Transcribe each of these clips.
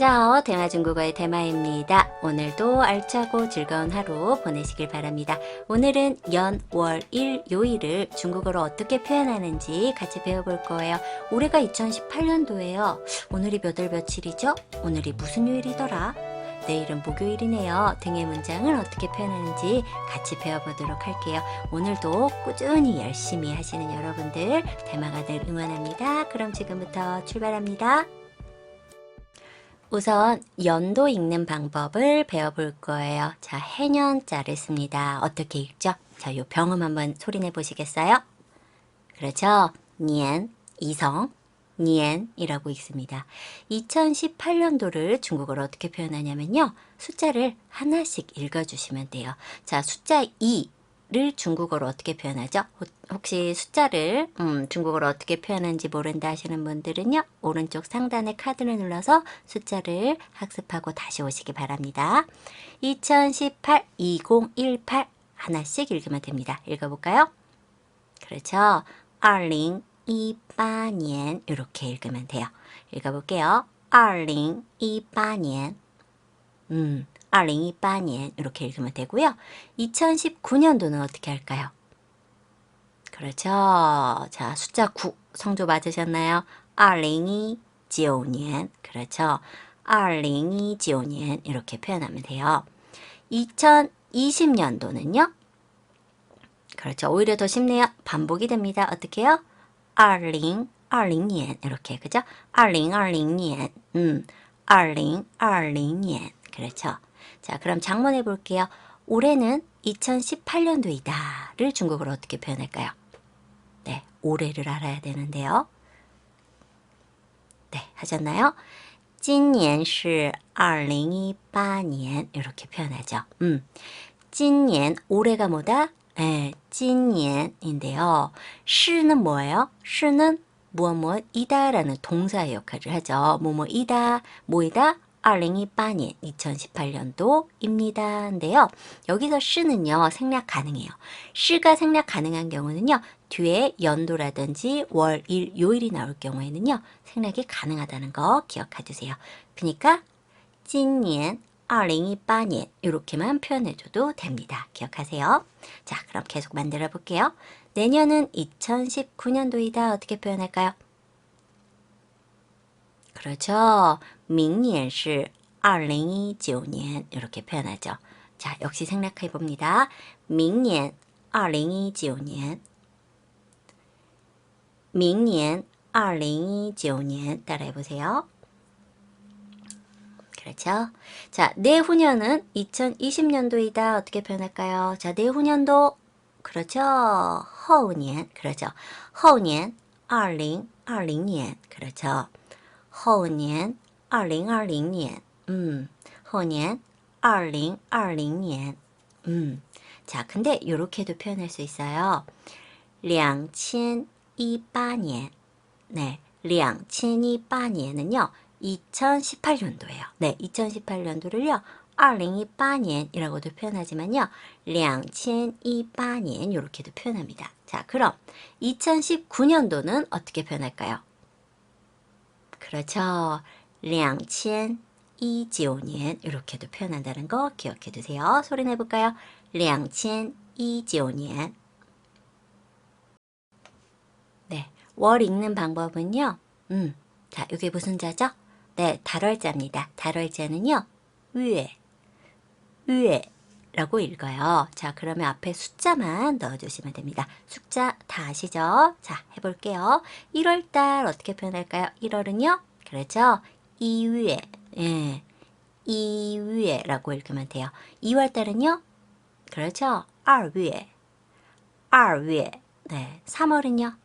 안녕하세요. 대마 중국어의 대마입니다. 오늘도 알차고 즐거운 하루 보내시길 바랍니다. 오늘은 연, 월, 일, 요일을 중국어로 어떻게 표현하는지 같이 배워볼 거예요. 올해가 2018년도예요. 오늘이 몇 월 며칠이죠? 오늘이 무슨 요일이더라? 내일은 목요일이네요. 등의 문장을 어떻게 표현하는지 같이 배워보도록 할게요. 오늘도 꾸준히 열심히 하시는 여러분들 대마가 늘 응원합니다. 그럼 지금부터 출발합니다. 우선 연도 읽는 방법을 배워볼 거예요. 자, 해년자를 씁니다. 어떻게 읽죠? 자, 요 병음 한번 소리내 보시겠어요? 그렇죠. 니엔, 이성, 니엔이라고 읽습니다. 2018년도를 중국어로 어떻게 표현하냐면요. 숫자를 하나씩 읽어주시면 돼요. 자, 숫자 2 를 중국어로 어떻게 표현하죠? 혹시 숫자를 음, 중국어로 어떻게 표현하는지 모른다 하시는 분들은요. 오른쪽 상단의 카드를 눌러서 숫자를 학습하고 다시 오시기 바랍니다. 2018, 2018 하나씩 읽으면 됩니다. 읽어볼까요? 그렇죠. 2018년 이렇게 읽으면 돼요. 읽어볼게요. 2018년 음, 2018년 이렇게 읽으면 되고요. 2019년도는 어떻게 할까요? 그렇죠. 자, 숫자 9 성조 맞으셨나요? 2029년 그렇죠. 2029년 이렇게 표현하면 돼요. 2020년도는요? 그렇죠. 오히려 더 쉽네요. 반복이 됩니다. 어떻게 해요? 2020년 이렇게 그죠? 2020년 음, 2020년 그렇죠. 자, 그럼 장문해 볼게요. 올해는 2018년도이다를 중국어로 어떻게 표현할까요? 네, 올해를 알아야 되는데요. 네, 하셨나요? 今年是2018년 이렇게 표현하죠. 음. 今年 올해가 뭐다? 네, 今年인데요. 시는 뭐예요? 시는 무엇 무엇이다라는 동사의 역할을 하죠. 뭐뭐이다, 뭐이다, 2018년, 2018년도입니다인데요. 여기서 시는요, 생략 가능해요. 시가 생략 가능한 경우는요, 뒤에 연도라든지 월, 일, 요일이 나올 경우에는요, 생략이 가능하다는 거 기억해 주세요. 그러니까, 今年, 2018년 이렇게만 표현해줘도 됩니다. 기억하세요. 자, 그럼 계속 만들어 볼게요. 내년은 2019년도이다. 어떻게 표현할까요? 그렇죠. 明年是 2019년 이렇게 표현하죠. 자, 역시 생략해 봅니다. 明年 2019년 明年 2019년 따라해 보세요. 그렇죠? 자, 내후년은 2020년도이다. 어떻게 표현할까요? 자, 내후년도 그렇죠. 后年 그렇죠. 后年 2020년 그렇죠. 后年 2020년 음, 后年 2020년 음. 자, 근데 이렇게도 표현할 수 있어요. 2018년 네, 2018년은요. 2018년도예요. 네, 2018년도를요. 2018년이라고도 표현하지만요. 2018년 이렇게도 표현합니다. 자, 그럼 2019년도는 어떻게 표현할까요? 그렇죠. 2029년 이렇게도 표현한다는 거 기억해 두세요. 소리 내볼까요? 2029년 네, 월 읽는 방법은요. 음, 자, 이게 무슨 자죠? 네, 달월자입니다. 달월자는요. 위에, 위에 라고 읽어요. 자, 그러면 앞에 숫자만 넣어주시면 됩니다. 숫자 다 아시죠? 자, 해볼게요. 1월달 어떻게 표현할까요? 1월은요? 그렇죠? 2위에, 예, 2위에라고 읽으면 돼요. 2월 달은요? 그렇죠? 2위에, 2위에. 네, 3월은요?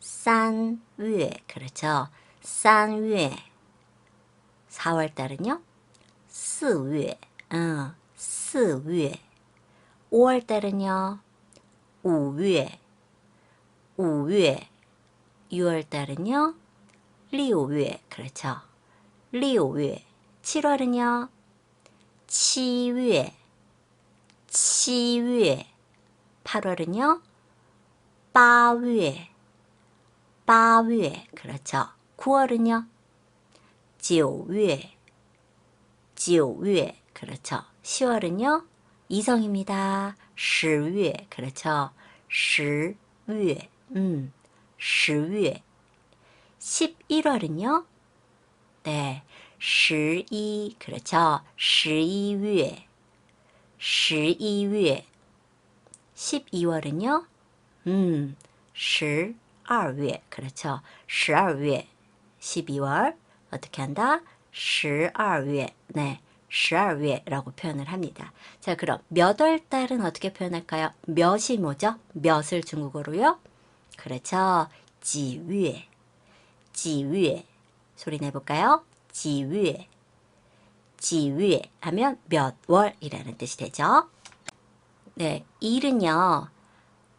3위에, 그렇죠? 3위에. 4월 달은요? 4월, 어, 4월. 5월 달은요? 5월, 5월. 6월 달은요? 6월, 그렇죠. 6월. 7월은요? 7월, 7월. 8월은요? 8월, 8월. 그렇죠. 9월은요? 9월 9월 그렇죠. 10월은요. 이성입니다. 10월 그렇죠. 10월 음, 10월 11월은요. 네, 12 그렇죠. 12월 12월 12월은요. 음, 12월 그렇죠. 12월 12월 어떻게 한다? 12월 네, 12월이라고 표현을 합니다. 자, 그럼 몇 월 달은 어떻게 표현할까요? 몇이 뭐죠? 몇을 중국어로요? 그렇죠. 几月 지위에 소리 내볼까요? 지위에 지위에 하면 몇 월이라는 뜻이 되죠. 네, 일은요.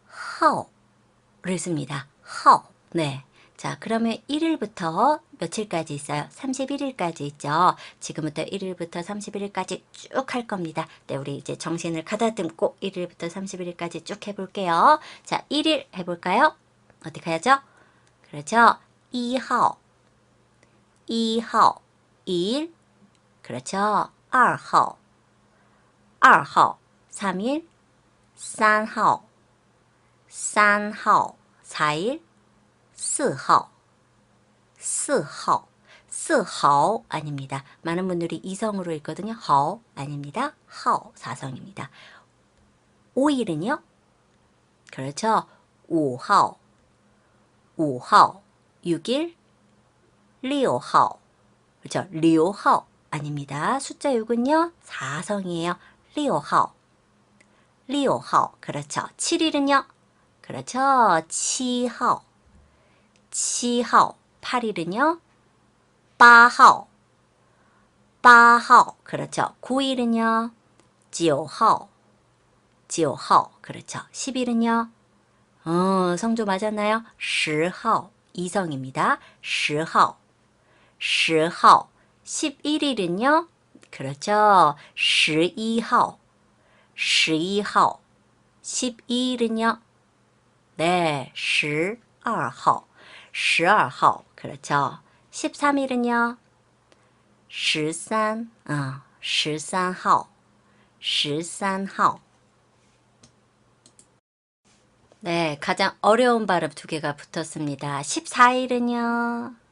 하오를 씁니다. 하오. 네. 자, 그러면 1일부터 며칠까지 있어요? 31일까지 있죠. 지금부터 1일부터 31일까지 쭉 할 겁니다. 네, 우리 이제 정신을 가다듬고 1일부터 31일까지 쭉 해볼게요. 자, 1일 해볼까요? 어떻게 해야죠? 그렇죠. 2호, 2호, 2일. 그렇죠. 2호, 2호, 3일. 3호, 3호, 4일. 4호, 4호, 4호 아닙니다. 많은 분들이 이성으로 읽거든요. 허 아닙니다. 허 사성입니다. 5일은요? 그렇죠. 5호, 5호, 6일, 6호. 그렇죠. 6호 아닙니다. 숫자 6은요. 사성이에요. 6호. 6호. 그렇죠. 7일은요. 그렇죠. 7호. 7호. 8일은요. 8호. 8호. 그렇죠. 9일은요. 9호. 9호. 그렇죠. 10일은요. 어, 성조 맞았나요? 10호. 이성입니다. 10호. 10호. 11일은요. 그렇죠. 12호. 12호. 12일은요. 네, 12호. 12호. 그렇죠. 13일은요. 13, 어, 13호. 13호. 네, 가장 어려운 발음 두 개가 붙었습니다. 14일은요.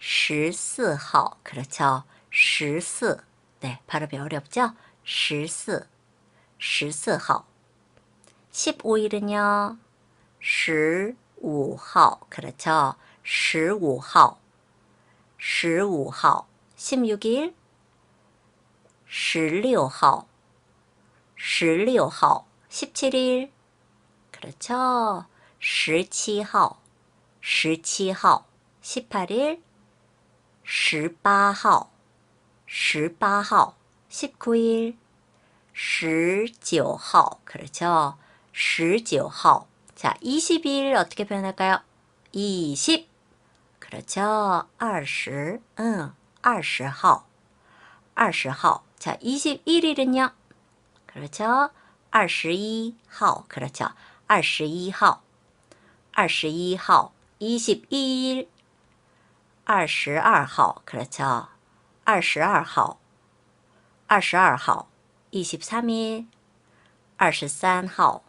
14호. 그렇죠. 14. 네, 발음이 어렵죠? 14. 14호. 15일은요. 15호. 그렇죠. 15호. 15호. 16일. 16호. 16호. 17일. 그렇죠. 17호. 17호. 18일. 18호. 18호. 19일. 19호. 그렇죠. 19호. 자, 20일 어떻게 표현할까요? 20. 그렇죠. 20. 응. 20호. 20호. 자, 21일은요? 그렇죠. 21호. 그렇죠. 21호. 21호. 22일. 22호. 그렇죠. 22호. 22호. 23일. 23호.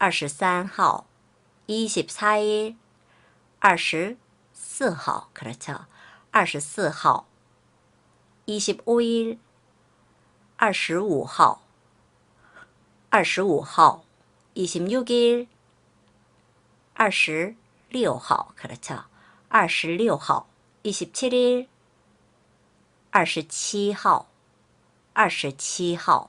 23호. 24일. 24호. 그렇죠. 24호. 25일. 25호. 25호. 26일. 26호. 그렇죠. 26호. 27일. 27호. 27호.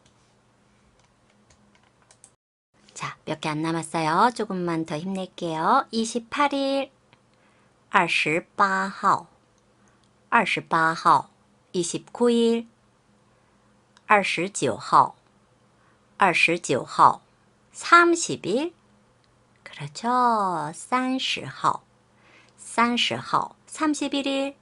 자, 몇 개 안 남았어요. 조금만 더 힘낼게요. 28일. 28호. 28호. 29일. 29호. 29호. 30일. 그렇죠. 30호. 30호. 31일.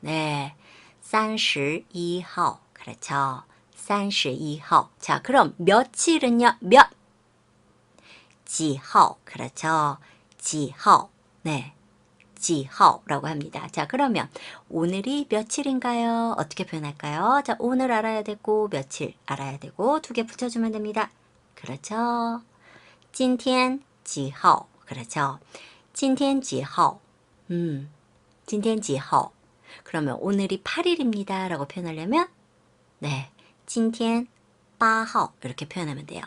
네. 32호. 그렇죠. 32호. 자, 그럼 며칠은요? 몇? 지호. 그렇죠. 지호. 네. 지하오라고 합니다. 자, 그러면 오늘이 며칠인가요? 어떻게 표현할까요? 자, 오늘 알아야 되고 며칠 알아야 되고 두 개 붙여주면 됩니다. 그렇죠. 今天几号 그렇죠. 今天几号 음, 今天几号 그러면 오늘이 8일입니다. 라고 표현하려면 네, 今天八号 이렇게 표현하면 돼요.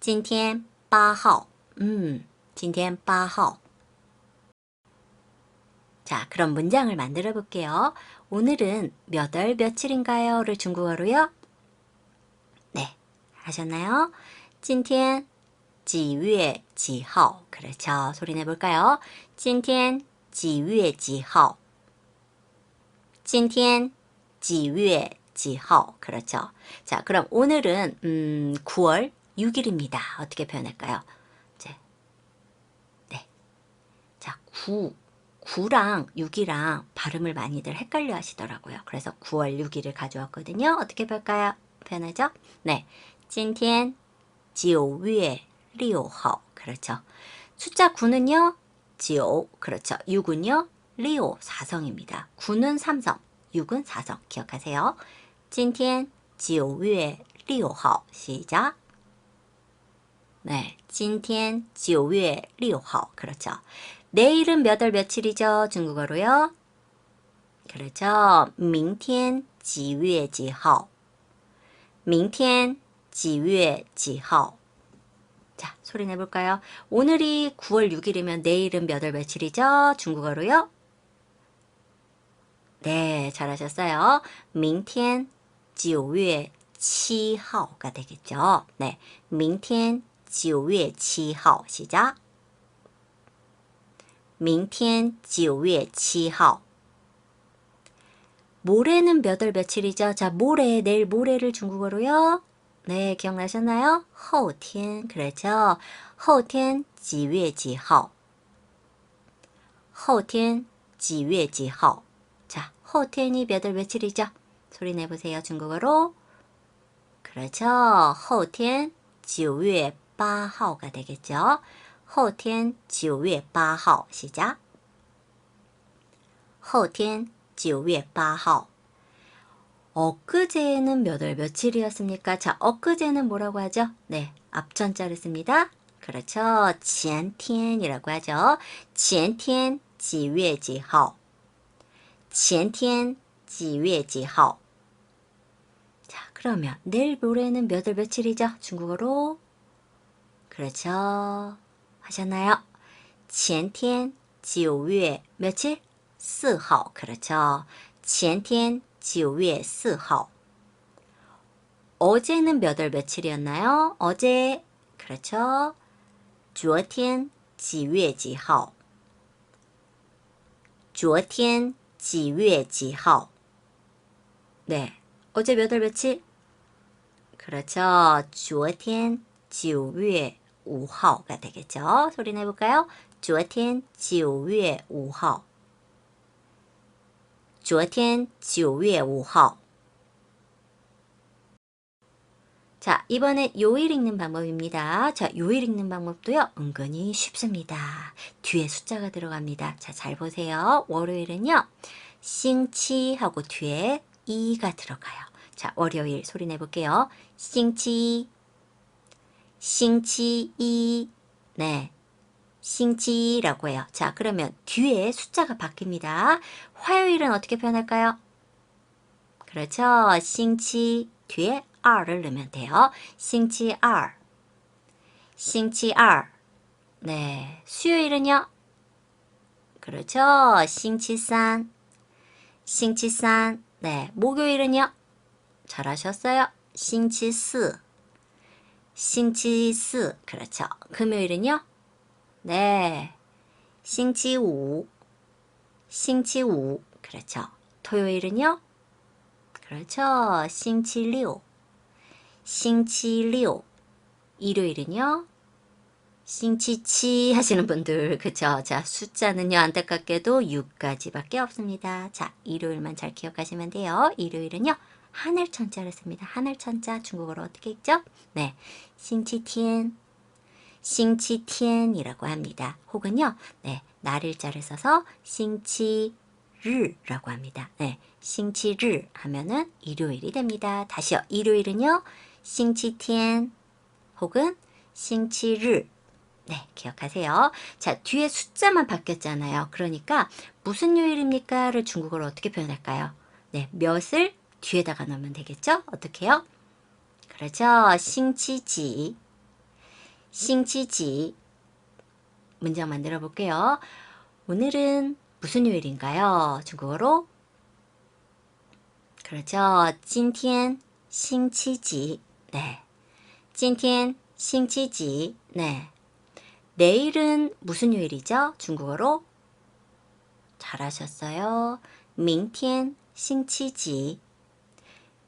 今天八号 음, 今天八号 자, 그럼 문장을 만들어 볼게요. 오늘은 몇 월 며칠인가요?를 중국어로요. 네, 하셨나요? 今天几月几号 그렇죠. 소리 내볼까요? 今天 几月几号今天几月几号 그렇죠. 자, 그럼 오늘은 음, 9월 6일입니다. 어떻게 표현할까요? 이제 네. 자, 9 9랑 6이랑 발음을 많이들 헷갈려 하시더라고요. 그래서 9월 6일을 가져왔거든요. 어떻게 볼까요? 표현하죠? 네. 今天9月6号 그렇죠. 숫자 9는요. 9 그렇죠. 6은요. 6 사성입니다. 9는 삼성, 6은 사성. 기억하세요. 今天9月6号 시작. 네. 今天9月6号 그렇죠. 내일은 몇 월 며칠이죠? 중국어로요. 그렇죠. 明天几月几号明天几月几号 자, 소리 내볼까요? 오늘이 9월 6일이면 내일은 몇 월 며칠이죠? 중국어로요? 네, 잘하셨어요. 明天9月7号가 되겠죠. 네, 明天9月7号 시작. 明天9月7号 모레는 몇 월 며칠이죠? 자, 모레, 내일 모레를 중국어로요. 네, 기억나셨나요? 后天, 그렇죠. 后天几月几号?后天几月几号? 자, 后天이 몇 월 며칠이죠? 소리 내보세요, 중국어로. 그렇죠. 后天9月8号가 되겠죠. 后天9月8号 시작. 后天9月8号 엊그제는 몇 월 며칠이었습니까? 자, 엊그제는 뭐라고 하죠? 네, 앞전자를 씁니다. 그렇죠. 前天이라고 하죠. 前天几月几号?前天几月几号? 자, 그러면 내일 모레는 몇 월 며칠이죠? 중국어로 그렇죠. 하셨나요? 前天9月 며칠? 4号 그렇죠. 前天 9月4号 어제는 몇 월 며칠이었나요? 어제 그렇죠. 昨天几月几号昨天几月几号 네. 어제 몇 월 며칠? 그렇죠. 昨天9月5号가 되겠죠. 소리 내볼까요? 昨天9月5号 昨天9月5号 자, 이번엔 요일 읽는 방법입니다. 자, 요일 읽는 방법도요, 은근히 쉽습니다. 뒤에 숫자가 들어갑니다. 자, 잘 보세요. 월요일은요, 싱치하고 뒤에 이가 들어가요. 자, 월요일 소리 내볼게요. 싱치, 싱치2 네. 싱치라고 해요. 자, 그러면 뒤에 숫자가 바뀝니다. 화요일은 어떻게 표현할까요? 그렇죠. 싱치 뒤에 r을 넣으면 돼요. 싱치 r. 싱치 r. 네. 수요일은요? 그렇죠. 싱치 3. 싱치 3. 네. 목요일은요? 잘하셨어요. 싱치 4. 싱치4 그렇죠. 금요일은요? 네. 싱치5 싱치5 그렇죠. 토요일은요? 그렇죠. 싱치6 싱치6 일요일은요? 싱치치 하시는 분들 그쵸 자 숫자는요 안타깝게도 6가지밖에 없습니다 자 일요일만 잘 기억하시면 돼요 일요일은요 하늘 천자를 씁니다. 하늘 천자 중국어로 어떻게 읽죠? 네. 싱치티엔 싱치티엔이라고 합니다. 혹은요, 네, 날일자를 써서 싱치르라고 합니다. 네, 싱치르 하면은 일요일이 됩니다. 다시요, 일요일은요, 싱치티엔 혹은 싱치르 네, 기억하세요. 자, 뒤에 숫자만 바뀌었잖아요. 그러니까 무슨 요일입니까?를 중국어로 어떻게 표현할까요? 네, 몇을 뒤에다가 넣으면 되겠죠? 어떻게요? 그렇죠. 싱치지. 싱치지. 문장 만들어 볼게요. 오늘은 무슨 요일인가요? 중국어로? 그렇죠. 今天 싱치지. 네. 今天 싱치지. 네. 내일은 무슨 요일이죠? 중국어로? 잘하셨어요. 明天 싱치지.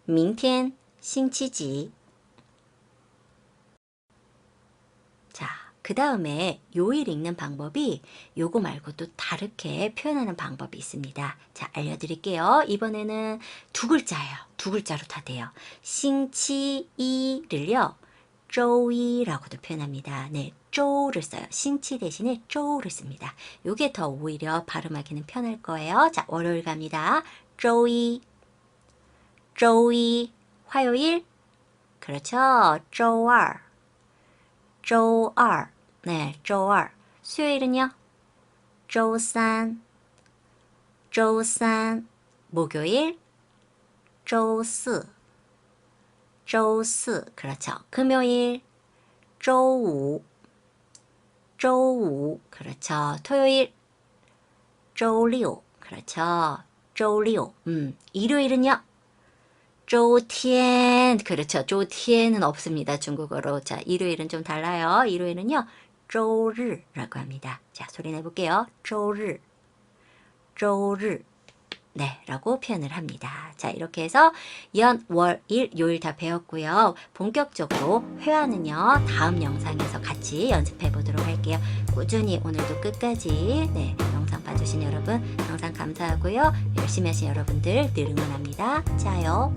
明天 싱치지. 그 다음에 요일 읽는 방법이 요거 말고 또 다르게 표현하는 방법이 있습니다. 자, 알려드릴게요. 이번에는 두 글자예요. 두 글자로 다 돼요. 싱치이를요. 쪼이라고도 표현합니다. 네, 쪼를 써요. 싱치 대신에 쪼를 씁니다. 요게 더 오히려 발음하기는 편할 거예요. 자, 월요일 갑니다. 쪼이, 쪼이, 화요일, 그렇죠. 쪼알, 쪼알, 네, 쪼알. 수요일은요? 쪼산, 목요일, 쪼스, 그렇죠. 금요일, 쪼우, 그렇죠. 토요일, 쪼리오, 그렇죠. 쪼리오, 음, 일요일은요? 쪼티엔, 그렇죠. 쪼티엔은 없습니다. 중국어로. 자, 일요일은 좀 달라요. 일요일은요, 쪼르라고 합니다. 자, 소리 내볼게요. 쪼르, 쪼르. 네, 라고 표현을 합니다. 자, 이렇게 해서 연, 월, 일, 요일 다 배웠고요. 본격적으로 회화는요, 다음 영상에서 같이 연습해 보도록 할게요. 꾸준히 오늘도 끝까지, 네, 영상 봐주신 여러분, 영상 감사하고요. 열심히 하신 여러분들 늘 응원합니다. 짜요.